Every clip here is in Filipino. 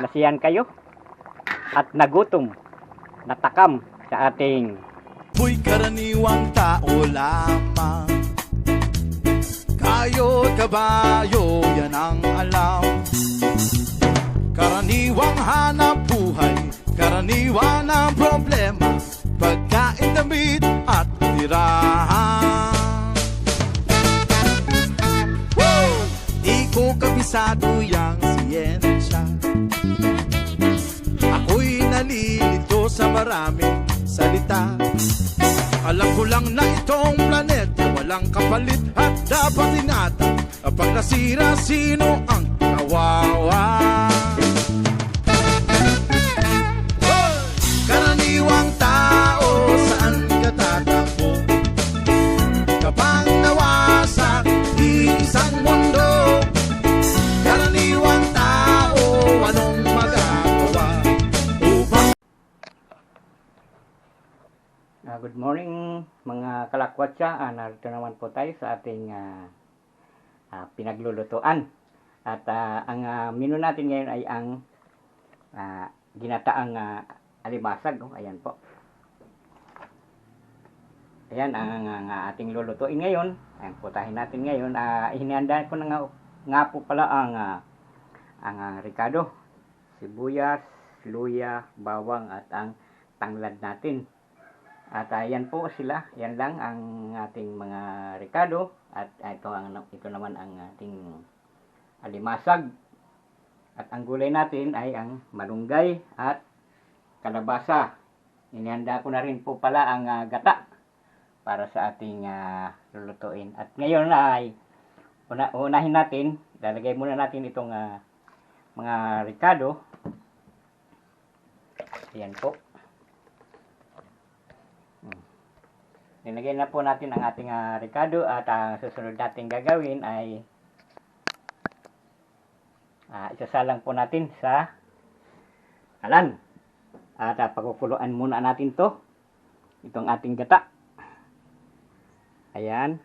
nasiyan kayo at nagutom, natakam sa ating Mo'y karaniwang tao lamang. Kayo kabayo, yan ang alam. Karaniwang hanap buhay Karaniwan ang problema Pagkain, damit at tirahan! Di ko kabisado yang siyensya Ako'y nalilito sa maraming salita Alam ko lang na itong planeta Walang kapalit at dapat ingatan Kapag nasira, sino ang kawawa? Mga kalakwatsa. Ah, narito naman po tayo sa ating ah, ah, pinaglulutuan. At ah, ang ah, menu natin ngayon ay ang ah, ginataang ah, alimasag. Oh, ayan po. Ayan ang, ang, ah, ating lulutuin ngayon. Ayan putahin natin ngayon. Ah, hinihanda ko na nga, nga po pala ang ah, ang ah, ricado, sibuyas, luya, bawang at ang tanglad natin. At ah, yan po sila, yan lang ang ating mga rekado at ah, ito ang ito naman ang ating alimasag. At ang gulay natin ay ang malunggay at kalabasa. Inihanda ko na rin po pala ang ah, gata para sa ating ah, lulutuin. At ngayon ay una, unahin natin, lalagay muna natin itong ah, mga rekado. Ayan po. Nilagay na po natin ang ating uh, ricado at ang susunod natin gagawin ay uh, isasalang po natin sa kalan. At uh, pagkukuluan muna natin to itong ating gata. Ayan.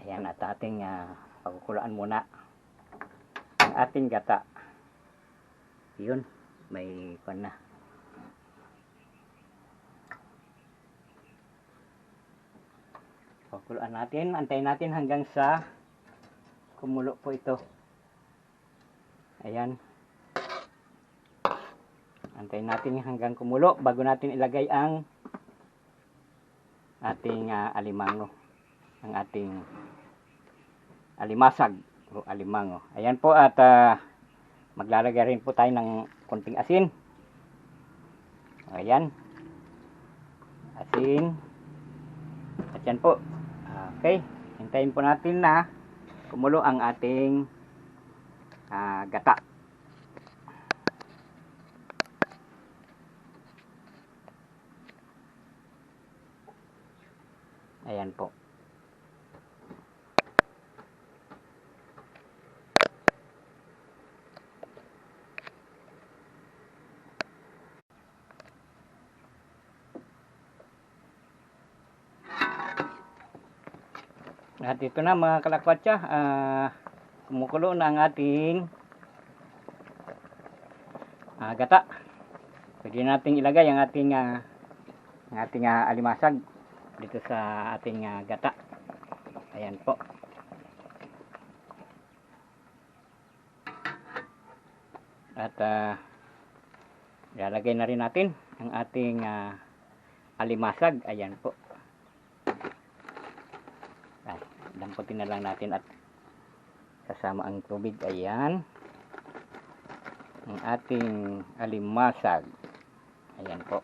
Ayan at ating uh, pagkukuluan muna ang ating gata. Yun may pan na. Pakuluan natin, antayin natin hanggang sa kumulo po ito. Ayan. Antayin natin hanggang kumulo bago natin ilagay ang ating uh, alimango. Ang ating alimasag o alimango. Ayan po at uh, maglalagay rin po tayo ng konting asin. Ayan. Asin. At yan po. Okay. Hintayin po natin na kumulo ang ating ah, gata. Ayan po. At ito na mga kalakwatsa, ah, kumukulo na ang ating ah, gata. Pwede nating ilagay ang ating ah, ang ating ah, alimasag dito sa ating ah, gata. Ayan po. At ah, ilalagay na rin natin ang ating ah, alimasag. Ayan po. Ay, damputin na lang natin at kasama ang tubig. Ayan. Ang ating alimasag. Ayan po.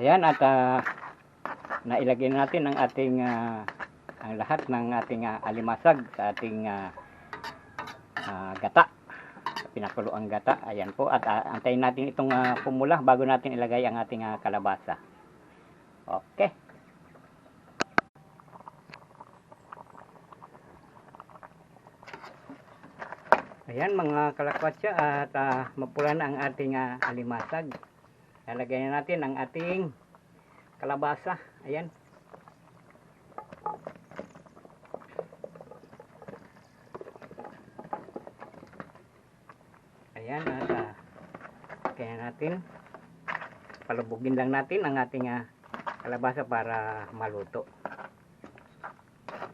Ayan at ah, na ilagay natin ang ating ah, ang lahat ng ating ah, alimasag sa ating ah, ah, gata. Pinakulo ang gata. Ayan po. At ah, antayin natin itong ah, pumula bago natin ilagay ang ating ah, kalabasa. Okay. Ayan mga kalakwatsa at ah, mapula na ang ating ah, alimasag lalagay na natin ang ating kalabasa ayan Ayan, at ah, kaya natin palubugin lang natin ang ating ah, kalabasa para maluto.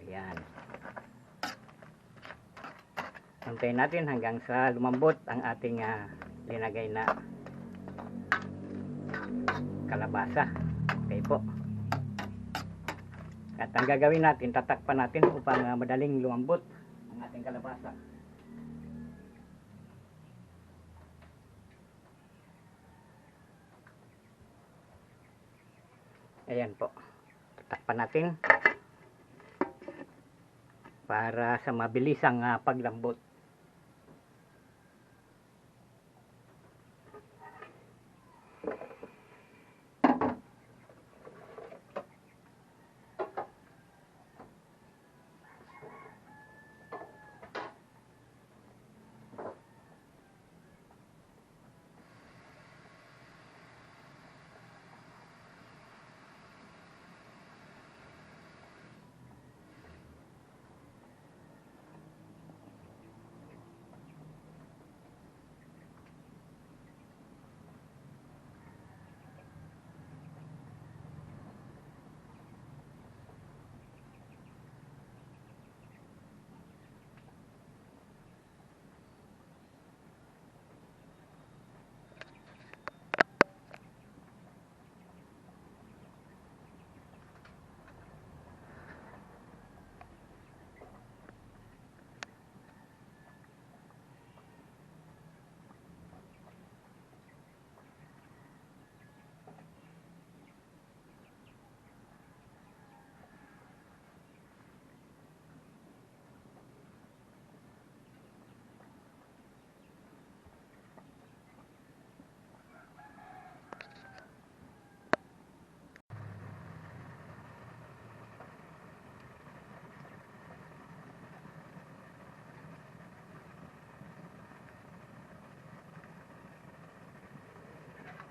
Ayan. Antayin natin hanggang sa lumambot ang ating ah, linagay na kalabasa. Okay po. At ang gagawin natin, tatakpan natin upang ah, madaling lumambot ang ating kalabasa. Ayan po. Takpan natin para sa mabilisang ah, paglambot.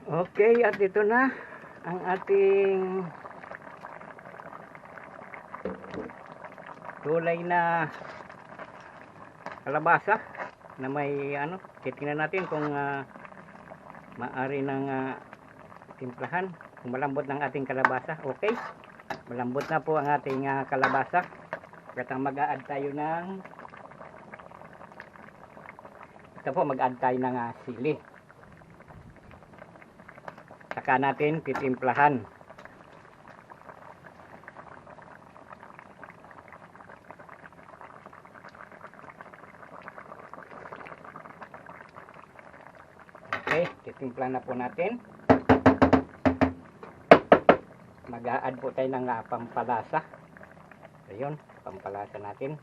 Okay, at ito na ang ating tulay na kalabasa na may ano, titingnan natin kung ah, maari ng ah, timplahan, kung malambot ng ating kalabasa. Okay, malambot na po ang ating ah, kalabasa. At ang mag-a-add tayo ng ito po, mag-add tayo ng ah, sili. Saka natin titimplahan. Okay, titimpla na po natin. Mag-a-add po tayo ng ah, pampalasa. Ayun, pampalasa natin.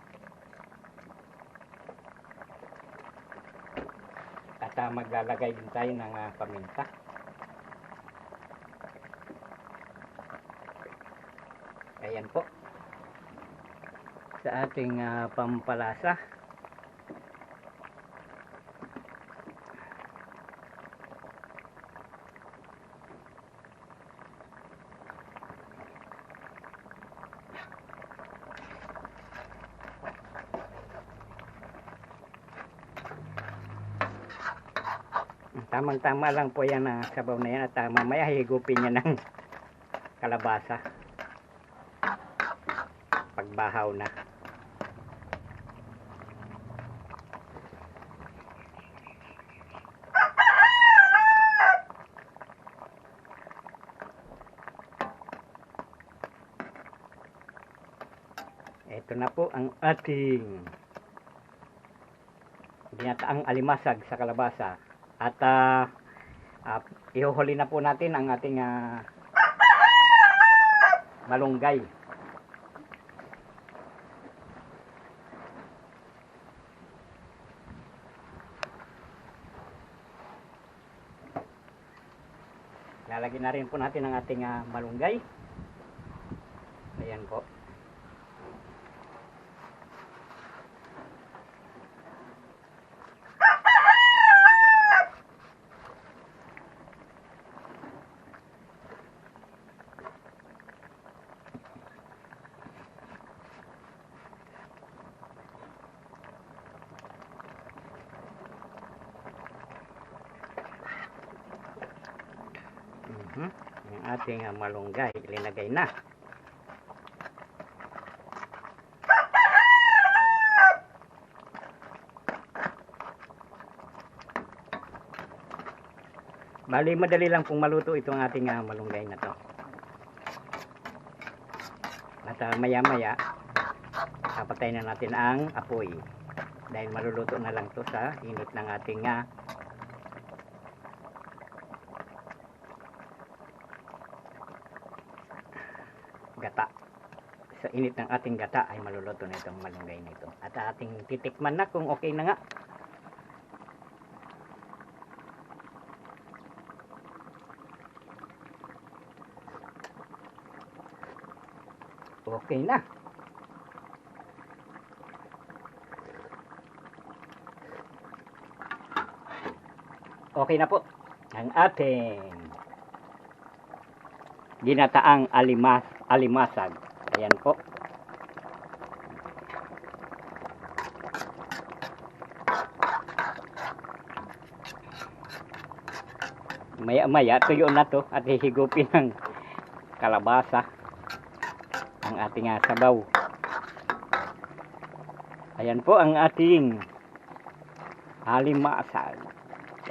At ah, maglalagay din tayo ng ah, paminta. Ayan po. Sa ating ah, pampalasa. Tamang-tama lang po yan na sabaw na yan at ah, mamaya higupin niya ng kalabasa pagbahaw na. Ito na po ang ating binataang alimasag sa kalabasa. At ah, ah, ihuhuli na po natin ang ating ah, malunggay. Lalagyan na rin po natin ang ating ah, malunggay. Ayan po. Mhm. Yung ating ah, malunggay, ilinagay na. Bali, madali lang pong maluto itong ating ah, malunggay na to. At ah, maya-maya, kapatay na natin ang apoy. Dahil maluluto na lang to sa init ng ating ah, gata. Sa init ng ating gata ay maluluto na itong malunggay nito. At ating titikman na kung okay na nga. Okay na. Okay na po. Ang ating ginataang alimas alimasag. Ayan po. Maya maya tuyo na to at hihigupin ng kalabasa ang ating ah, sabaw. Ayan po ang ating alimasag.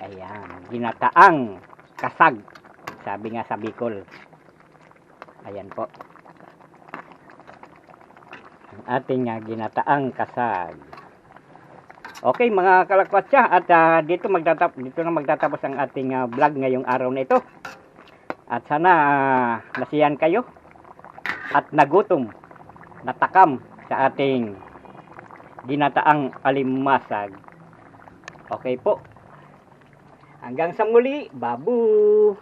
Ayan, ginataang kasag. Sabi nga sa Bicol. Ayan po. Ating ah, ginataang kasag. Okay mga kalakwatsa at ah, dito magtatap dito na magtatapos ang ating ah, vlog ngayong araw na ito. At sana ah, nasiyan kayo at nagutom, natakam sa ating ginataang alimasag. Okay po. Hanggang sa muli, babu!